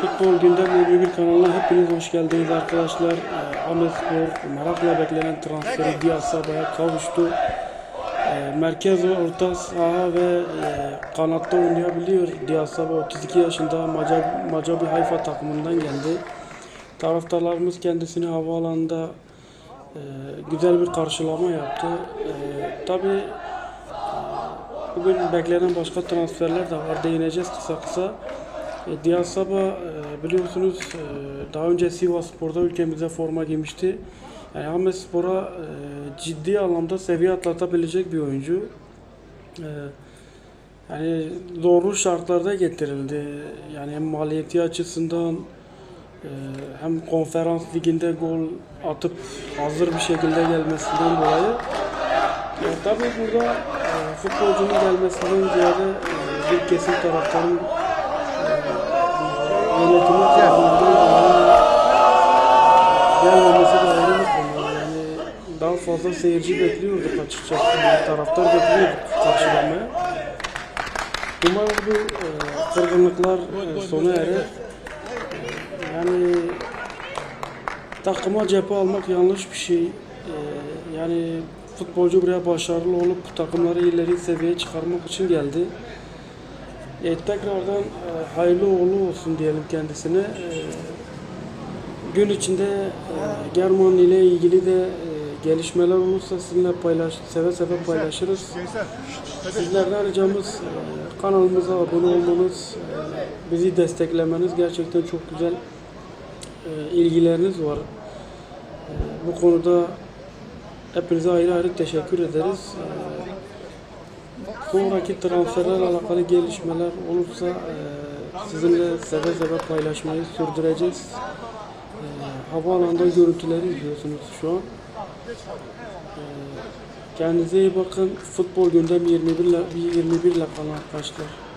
Futbol Gündem 21 kanalına hepiniz hoş geldiniz arkadaşlar. Ee, Ahmet Spor merakla beklenen transferi Diaz Sabah'a kavuştu. Ee, merkez ve orta saha ve e, kanatta oynayabiliyor. Diaz Sabah 32 yaşında Maccabi, Maccabi Hayfa takımından geldi. Taraftarlarımız kendisini havaalanında e, güzel bir karşılama yaptı. E, Tabii Bugün beklenen başka transferler de var. Değineceğiz kısa kısa. E, Diaz Sabah e, biliyorsunuz e, daha önce Sivas Spor'da ülkemize forma giymişti. Yani Ahmet Spor'a ciddi anlamda seviye atlatabilecek bir oyuncu. Yani zorlu şartlarda getirildi. Yani hem maliyeti açısından hem konferans liginde gol atıp hazır bir şekilde gelmesinden dolayı ya tabii burada futbolcunun gelmesinden ziyade bir kesim taraftarın yönetimi gelmemesi de ayrı bir konu. Yani daha fazla seyirci bekliyorduk açıkçası. Yani taraftar bekliyorduk karşılamaya. Umarım bu e, kırgınlıklar e, sona erer. Yani takıma cephe almak yanlış bir şey. E, yani futbolcu buraya başarılı olup takımları ileri seviyeye çıkarmak için geldi. E, tekrardan e, hayırlı uğurlu olsun diyelim kendisine. E, gün içinde e, German ile ilgili de e, gelişmeler olursa sizinle paylaş, seve seve paylaşırız. Sizlerden ricamız e, kanalımıza abone olmanız, e, bizi desteklemeniz gerçekten çok güzel e, ilgileriniz var. E, bu konuda hepinize ayrı ayrı teşekkür ederiz. E, sonraki transferlerle alakalı gelişmeler olursa e, sizinle seve seve paylaşmayı sürdüreceğiz. E, havaalanında görüntüleri izliyorsunuz şu an. E, kendinize iyi bakın. Futbol gündem 21 ile 21 ile kalın arkadaşlar.